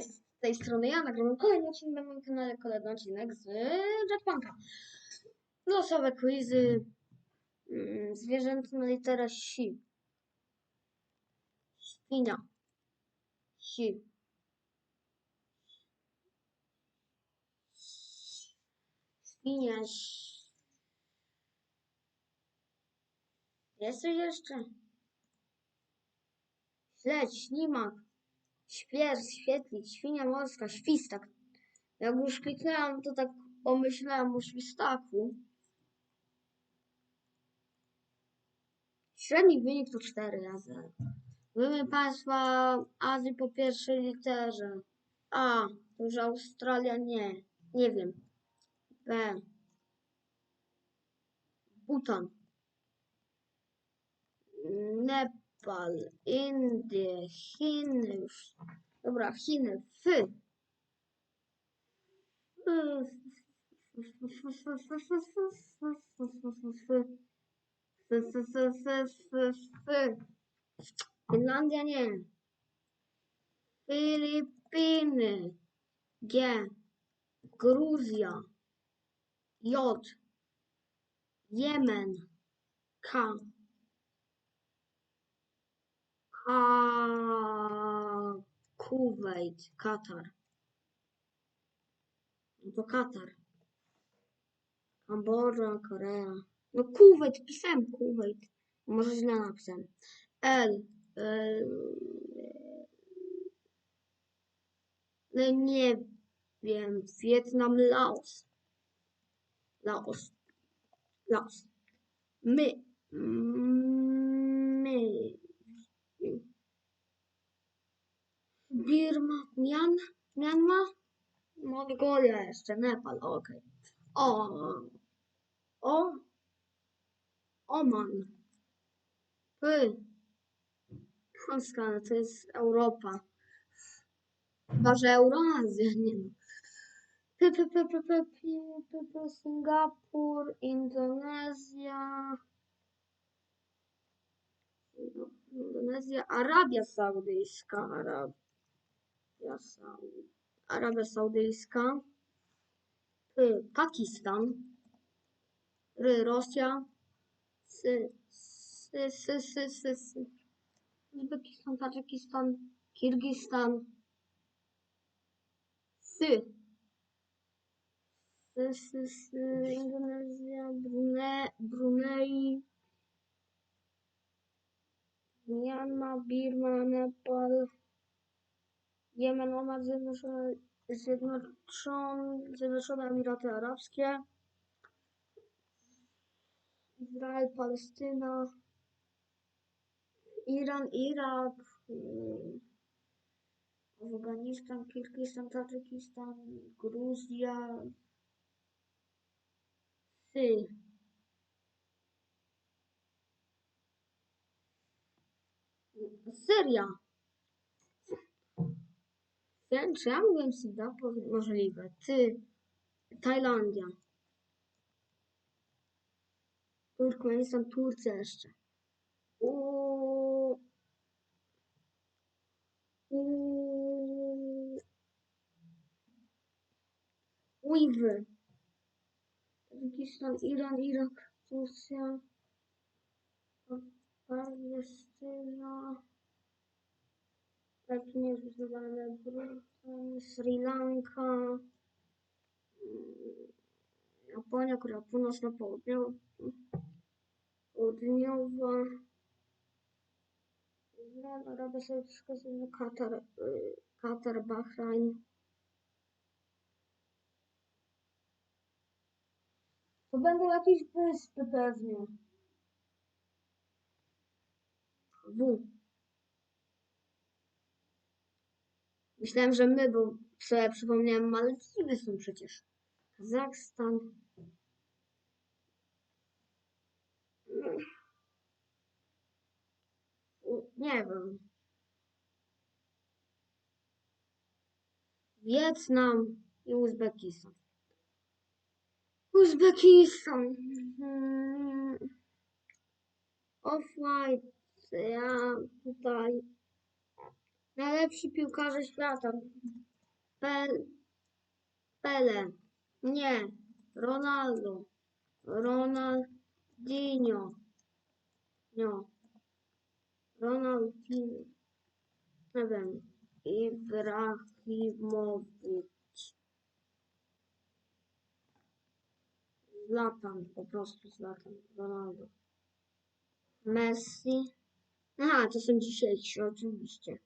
Z tej strony ja nagrywam kolejny odcinek na moim kanale, kolejny odcinek z Jetpunka. Losowe quizy, mm, zwierzęta na literę si. Świnia. Si. Świnia. Jest coś jeszcze? Śledź, ślimak. Świer, świetlik, świnia morska, świstak. Jak już kliknęłam, to tak pomyślałam o świstaku. Średni wynik to 4 razy. Wymień państwa Azji po pierwszej literze. A, już Australia nie. Nie wiem. B. Bhutan. Nepal, Indie, Chiny już. Dobra, Chiny. F. Finlandia nie. Filipiny. G. Gruzja. J. Jemen. K. A Kuwait, Katar. No to Katar. Kambodża, Korea. No Kuwait, pisałem Kuwait. Może źle napisałem. L. No nie wiem. Wietnam, Laos. Laos. Laos. My. My. Birma, Mian, Mianma, no, Mongolia jeszcze, Nepal, okej. Okay. O, o, Oman, Py, Polska, to jest Europa. Chyba, że Eurazja, nie no. P, p, p, p, p, p, p, Singapur, Indonezja, Indonezja, Arabia Saudyjska, Arabia. Arabia Saudyjska, y, Pakistan, y, Rosja. Uzbekistan, Tadżykistan, Kirgistan, Indonezja, Brunei, Myanmar, Birma, Nepal, Jemen, Oman, Zjednoczone, Zjednoczone, Zjednoczone Emiraty Arabskie, Izrael, Palestyna, Iran, Irak, mm, Afganistan, Kirgistan, Tadżykistan, Gruzja, Sy. Syria. Wiem, czy ja mówiłem Singapur? Możliwe. Ty. Tajlandia. Turkmenistan, Turcja jeszcze. U... U... Ujwy. Tadżykistan, Iran, Irak, Turcja. Palestyna. Tak nie zbudowane Brytan, Sri Lanka. mm, Japonia, Korea Północna, Południowa. Południowa. Izrael, Arabia Saudyjska, Katar, y, Katar, Bahrain. To będą jakieś wyspy pewnie. W. Myślałem, że my, bo sobie przypomniałem, Malediwy są przecież. Kazachstan. U- Nie wiem. Wietnam i Uzbekistan. Uzbekistan. Mm. Off-white. Ja tutaj Najlepsi piłkarze świata. Pel, Pele. Nie. Ronaldo. Ronaldinho. No. Ronaldinho. Nie wiem. Ibrahimowicz. Zlatan. Po prostu Zlatan. Ronaldo. Messi. Aha, to są dzisiejsi, oczywiście.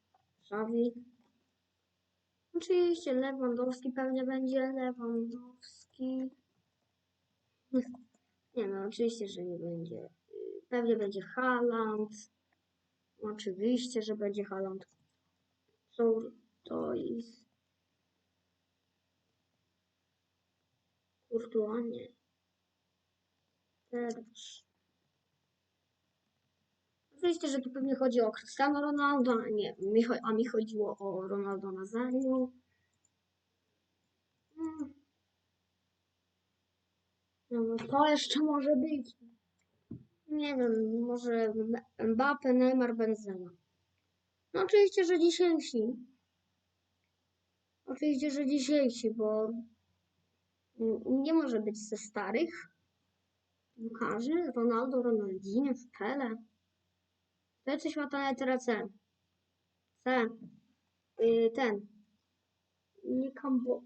Xavi. Oczywiście Lewandowski pewnie będzie. Lewandowski. Nie no, oczywiście, że nie będzie. Pewnie będzie Haaland. Oczywiście, że będzie Haaland. Co to jest? Courtois nie. Oczywiście, że tu pewnie chodzi o Cristiano Ronaldo, a nie, a mi chodziło o Ronaldo Nazario. Mm. No, no to jeszcze może być. Nie wiem, może Mbappe, Neymar, Benzema. No oczywiście, że dzisiejsi. Oczywiście, że dzisiejsi, bo nie może być ze starych piłkarzy. Ronaldo, Ronaldinho, Pele. To jest świata ale teraz C. C. Y, ten. Nie kambo.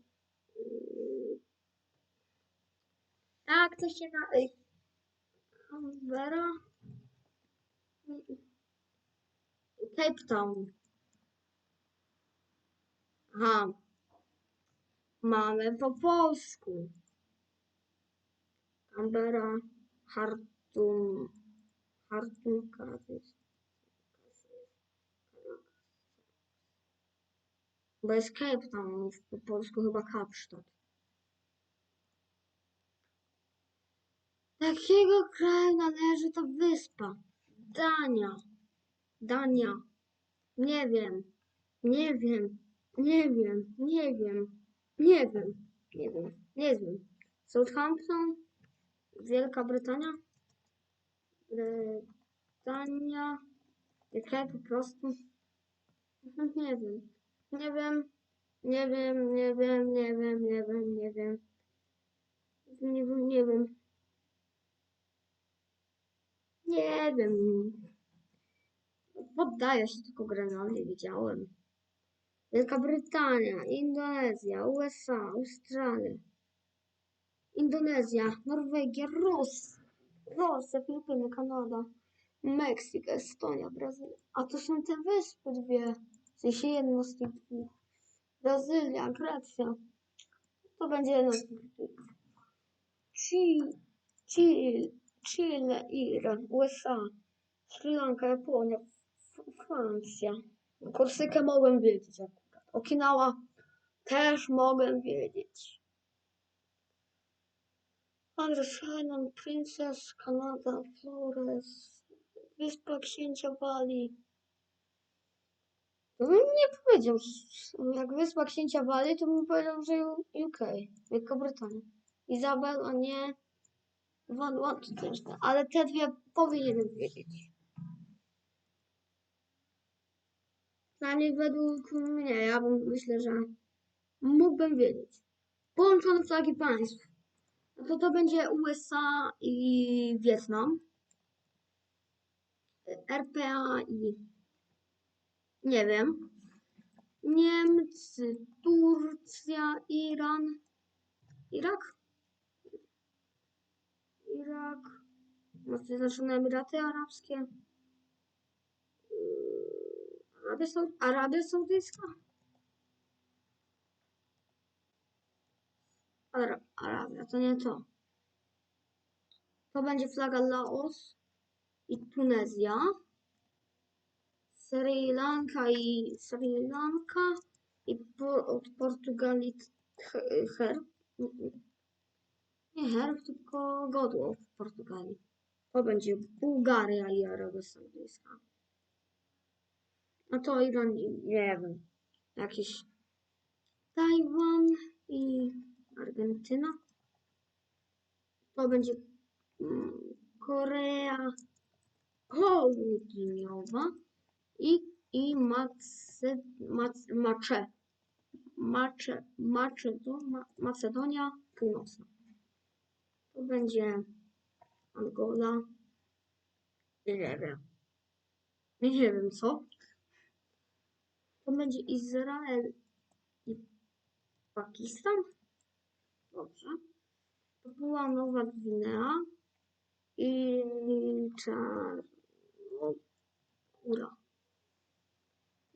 Y, tak, to się na. Y, Canberra. Cape Town. Aha. Mamy po polsku. Canberra, Hartum. Hartum, Cardiff. Bo jest Cape Town, po polsku chyba Kapsztad. Jakiego kraju należy ta wyspa? Dania. Dania. Nie wiem. Nie wiem. Nie wiem. Nie wiem. Nie wiem. Nie wiem. Nie wiem. Southampton. Wielka Brytania. Brytania. Kraj po prostu. Nie wiem. Nie wiem. Nie wiem, nie wiem, nie wiem, nie wiem, nie wiem. Nie wiem, nie wiem. Nie wiem. Poddaję się tylko Grenlandii, widziałem. Wielka Brytania, Indonezja, USA, Australia. Indonezja, Norwegia, Rosja, Rosja, Filipiny, Kanada, Meksyk, Estonia, Brazylia. A to są te wyspy dwie. Sensie jedno z tych dwóch. Brazylia, Grecja. To będzie jedno z tych dwóch. Chile, Chile, Chile, Iran, USA, Sri Lanka, Japonia, Francja. Korsykę mogłem wiedzieć akurat. Okinawa też mogłem wiedzieć. Andres Island, Princess, Kanada, Flores, Wyspa Księcia Walii. To bym nie powiedział, jak Wyspa Księcia Walii, to bym powiedział, że UK, Wielka Brytania. Izabel, a nie Vanuatu też, tak. ale te dwie powinienem wiedzieć. Przynajmniej według mnie, ja bym myślę, że mógłbym wiedzieć. Połączone flagi państw. No to to będzie USA i Wietnam. RPA i nie wiem. Niemcy, Turcja, Iran, Irak? Irak, może Zjednoczone Emiraty Arabskie, Yy, Arabia, Saud Arabia Saudyjska? Ara Arabia, to nie to. To będzie flaga Laos i Tunezja. Sri Lanka i Sri Lanka i po, od Portugalii he- herb. Nie herb, tylko godło w Portugalii. To będzie Bułgaria i Arabia Saudyjska. A to Iran, nie wiem, jakiś Tajwan i Argentyna. To będzie mm, Korea Południowa i i Mace, Mac, Macedonia Północna. To będzie Angola. Nie wiem. Nie wiem co. To będzie Izrael i Pakistan. Dobrze. To była Nowa Gwinea i Czarnogóra.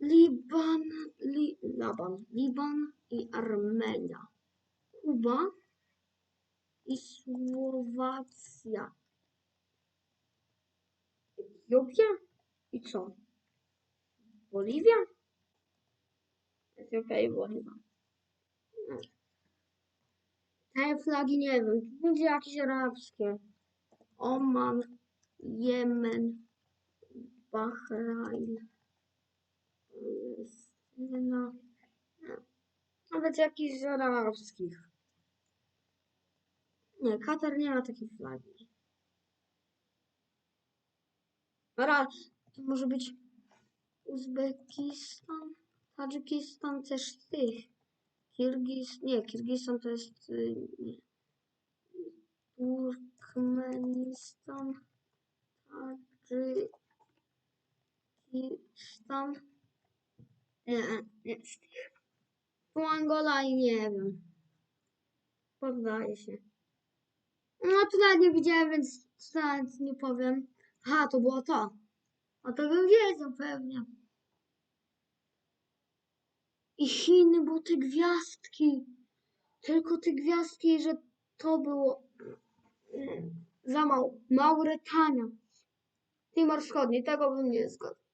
Liban, li, Laban, Liban i Armenia. Kuba i Słowacja. Etiopia i co? Boliwia? Etiopia i Boliwia. Nie. Te flagi nie wiem. To będzie jakieś arabskie. Oman, Jemen, Bahrain, Palestyna. Nie. Nawet jakichś arabskich. Nie, Katar nie ma takiej flagi. Dobra, to może być Uzbekistan, Tadżykistan też z tych. Kirgis, nie, Kirgistan to jest y, nie. Turkmenistan, Tadżykistan. Nie, nie. Tu Angola i nie wiem. Poddaję się. No tutaj nie widziałem, więc tutaj nic nie powiem. Aha, to było to. A to bym wiedział pewnie. I Chiny, bo te gwiazdki. Tylko te gwiazdki, że to było mm, za mało. Mauretania. Timor Wschodni, tego bym nie zgodził.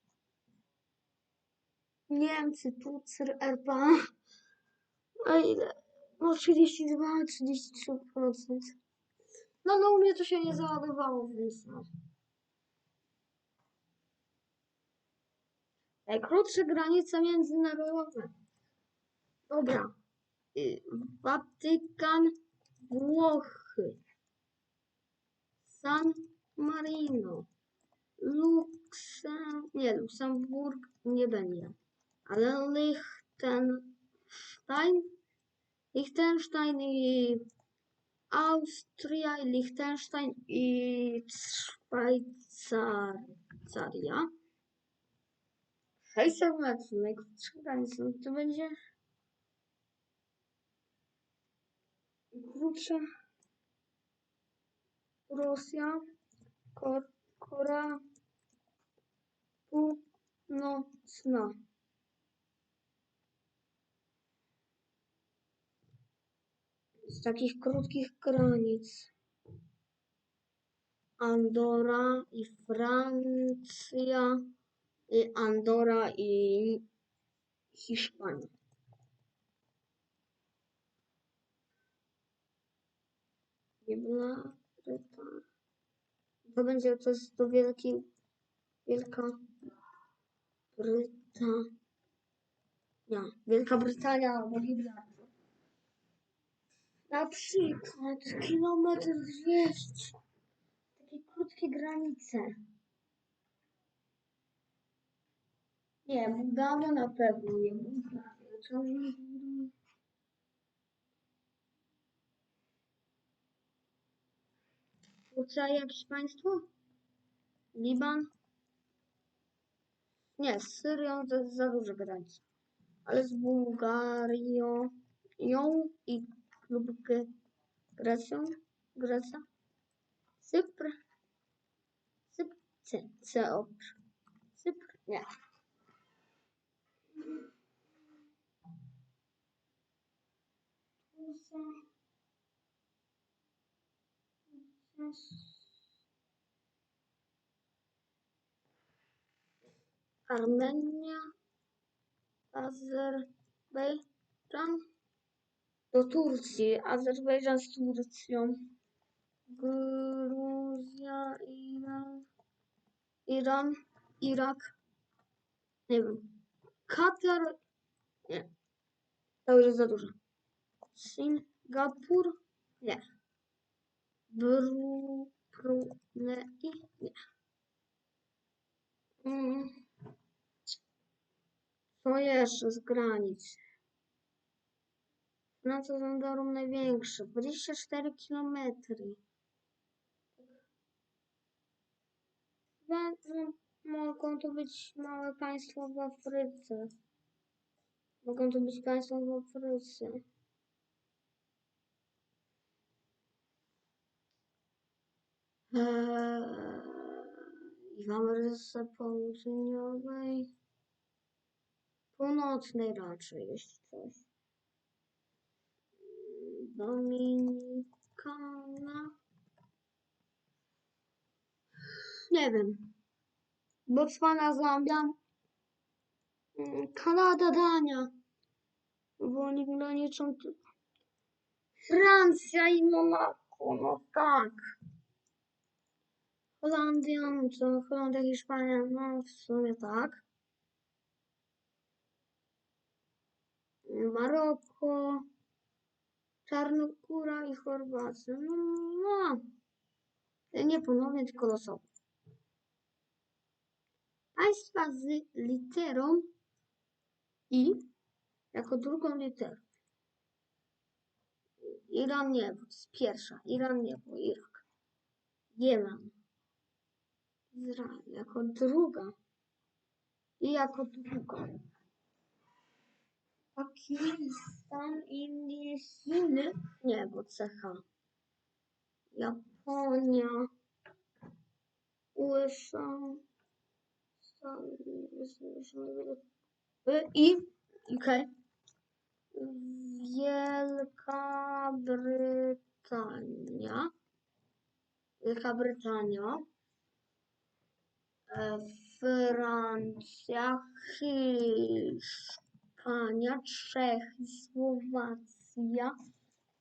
Niemcy, Tucr, RPA. A ile? No 32, 33%. No, no u mnie to się nie załadowało, więc no. Najkrótsze granice międzynarodowe. Dobra. Y, Watykan, Włochy, San Marino, Luksem... Nie, Luksemburg nie będzie. Ale Liechtenstein, Liechtenstein i Austria, Liechtenstein i Szwajcaria. 600 metrów, najkrótsza granica, to będzie krótsza Rosja, Kor Korea Północna. Z takich krótkich granic. Andora i Francja, i Andora i Hiszpania. Biblia, Brytania. To będzie to jest to wielki, Wielka Brytania. Wielka Brytania albo Biblia. Na przykład kilometr 200. Takie krótkie granice. Nie, Bułgaria na pewno nie Bułgaria. Co Turcja jakieś państwo? Liban? Nie, z Syrią to jest za dużo granic. Ale z Bułgarią ją i глубокая гроза, гроза, цифра, цифра, цифра, цифра. Армения, Азербайджан, Do Turcji, Azerbejdżan z Turcją, Gruzja, Iran, Iran, Irak, nie wiem, Katar, nie, to już jest za dużo. Singapur, nie. Bru, Brunei, nie. Mm. Co jeszcze z granic? Francja z Andorą największe. 24 km. Bardzo mogą to być małe państwa w Afryce. Mogą to być państwa w Afryce. Eee, I w Ameryce Południowej. Północnej raczej jest coś. Dominikana. Nie wiem. Botswana, Zambia. mm, Kanada, Dania. Bo oni graniczą. Francja i Monako, no tak. Holandia, no? Holandia, Hiszpania, no w sumie tak. Maroko, Czarnogóra i Chorwacja. No, no. Nie ponownie, tylko losowo. Państwa z literą I jako drugą literą. Iran nie, bo to jest pierwsza. Iran nie, bo Irak. Jemen. Izrael jako druga. I jako druga. Pakistan, Indie, Chiny. Nie, bo CH. Japonia. USA. I UK. Wielka Brytania. Wielka Brytania. E, Francja, Hiszpania, Czechy, Słowacja,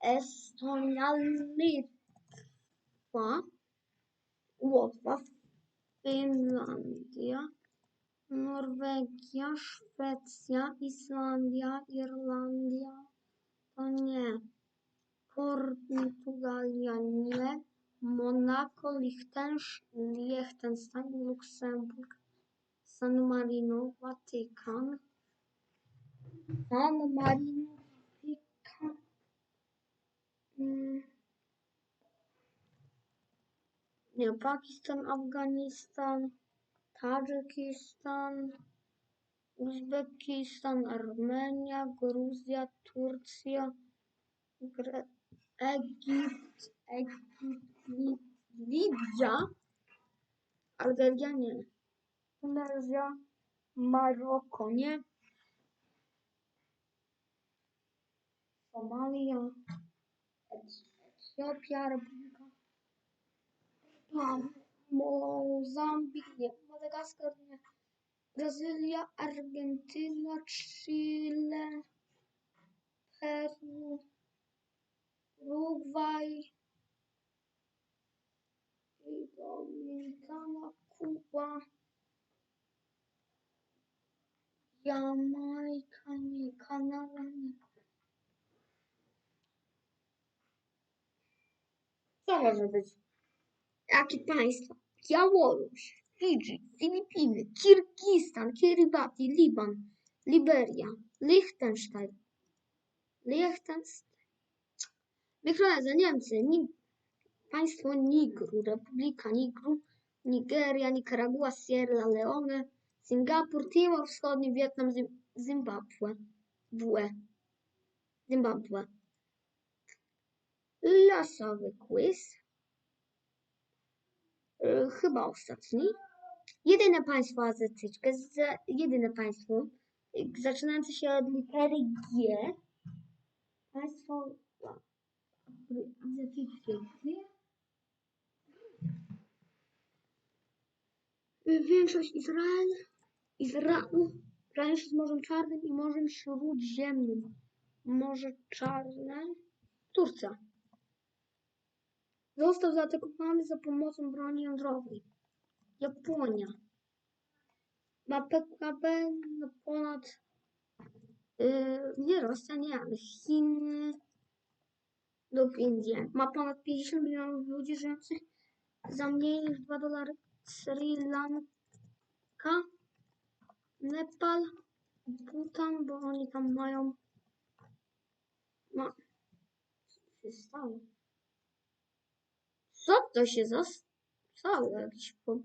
Estonia, Litwa, Łotwa, Finlandia, Norwegia, Szwecja, Islandia, Irlandia, to nie, Portugalia nie, Monako, Liechtenstein, Luksemburg, San Marino, Watykan, San Marino, Watykan, mm, nie, Pakistan, Afganistan, Tadżykistan, Uzbekistan, Armenia, Gruzja, Turcja, Gre- Egipt, Egipt, Li- Libia, Algeria nie, Tunezja, Maroko nie, Somalia, Eti- Etiopia, Republika, Tam, Mozambik nie, Madagaskar nie, Brazylia, Argentyna, Chile, Peru, Urugwaj, i Dominikana, Kuba, Jamajka, nie, Kanada, Co może być? Państwa? Białoruś, Fidżi, Filipiny, Kirgistan, Kiribati, Liban, Liberia, Liechtenstein, Liechtenstein, Mikronezja, Niemcy, Ni państwo Nigru, Republika Nigru, Nigeria, Nikaragua, Sierra Leone, Singapur, Timor Wschodni, Wietnam, Zim Zimbabwe, Bue, Zimbabwe. Losowy quiz. E, chyba ostatni. Jedyne państwo azjatyckie, jedyne państwo zaczynające się od litery G. Państwo azjatyckie G. Większość Izrael, Izrael graniczy z Morzem Czarnym i Morzem Śródziemnym. Morze Czarne, Turcja. Został zaatakowany za pomocą broni jądrowej. Japonia. Ma PKB na ponad. Yy, nie Rosja, nie, ale Chiny lub Indie. Ma ponad 50 milionów ludzi żyjących za mniej niż 2 dolary. Sri Lanka, Nepal, Bhutan, bo oni tam mają... No. Co się stało? Co to się zastało? Jakieś po...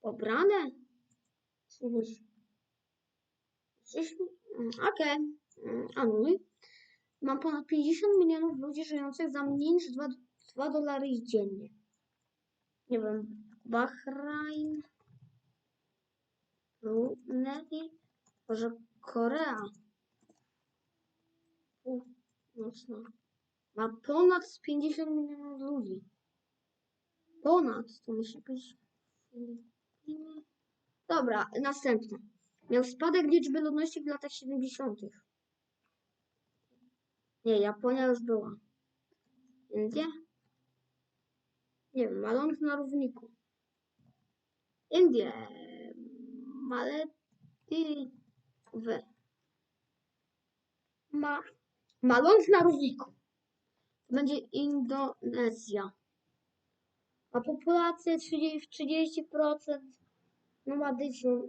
pobrane? Mm, Okej. Mm, Anuluj. Mam ponad 50 milionów ludzi żyjących za mniej niż 2, 2 dolary dziennie. Nie wiem. Bahrain. Brunei. Może Korea. Północna. Ma ponad 50 milionów ludzi. Ponad. To musi być Filipiny. Dobra, następne. Miał spadek liczby ludności w latach 70. Nie, Japonia już była. Indie? Nie wiem, Malong na równiku. Indie. Malediwy. Ma... Malong na równiku. Będzie Indonezja. A populację 30%, 30% nomadyczną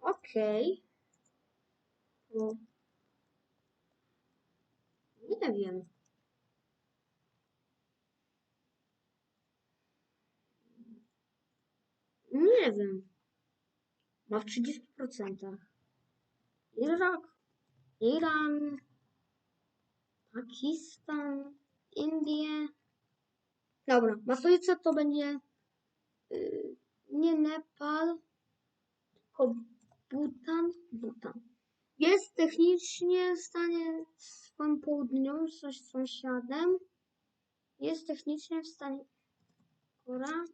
Okej. No. Nie wiem. Nie wiem. Ma w 30%. Irak, Iran, Pakistan, Indie. Dobra, ma stolicę to będzie y, nie Nepal, tylko Bhutan. Bhutan. Jest technicznie w stanie swoim południowym coś sąsiadem. Jest technicznie w stanie Korea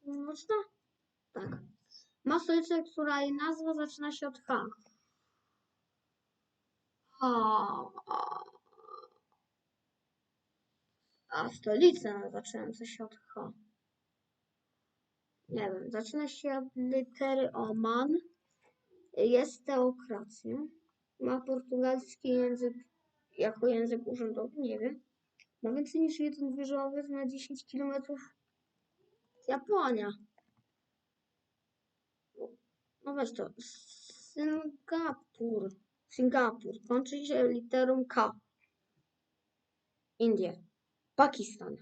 Północna? Tak. Ma stolicę, która jej nazwa zaczyna się od H. A stolica zaczynająca się od H. Nie wiem, zaczyna się od litery Oman. Jest teokracją. Ma portugalski język jako język urzędowy, nie wiem. Ma więcej niż jeden wieżowiec na 10 km. Japonia. No weź to. Singapur. Singapur. Kończy się literą K. Indie. Pakistan.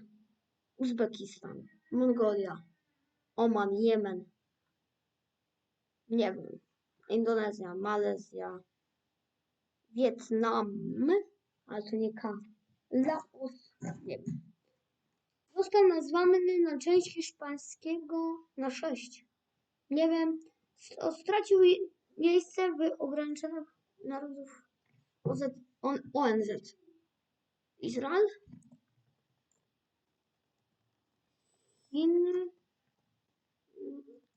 Uzbekistan. Mongolia. Oman. Jemen. Nie wiem. Indonezja. Malezja. Wietnam. Ale to nie K. Laos. Nie wiem. Został nazwany na część hiszpańskiego na 6. Nie wiem. Stracił miejsce w ograniczonych narodów OZ, on, ONZ. Izrael? Chiny?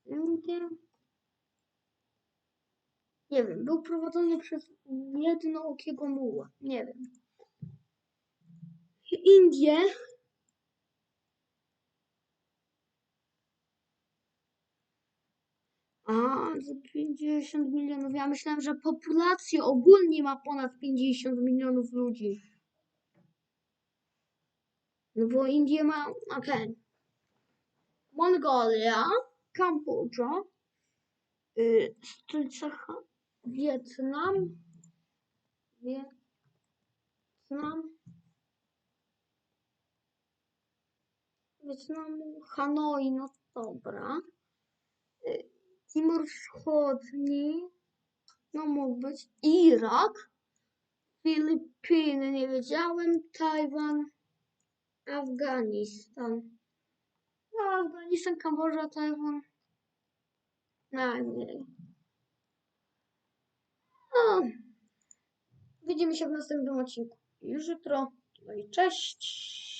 Indie? Nie wiem. Był prowadzony przez jednookiego muła. Nie wiem. Indie? A, za 50 milionów. Ja myślałem, że populacja ogólnie ma ponad 50 milionów ludzi. No bo Indie ma. Okej. Mongolia, Kambodża, y, stolica Wietnam, Wietnam, Wietnamu, Hanoi, no dobra. Y, Timor Wschodni, no mógł być. Irak, Filipiny, nie wiedziałem, Tajwan, Afganistan. No, Afganistan, Kambodża, Tajwan. Najmniej. No. Widzimy się w następnym odcinku już jutro. No i cześć.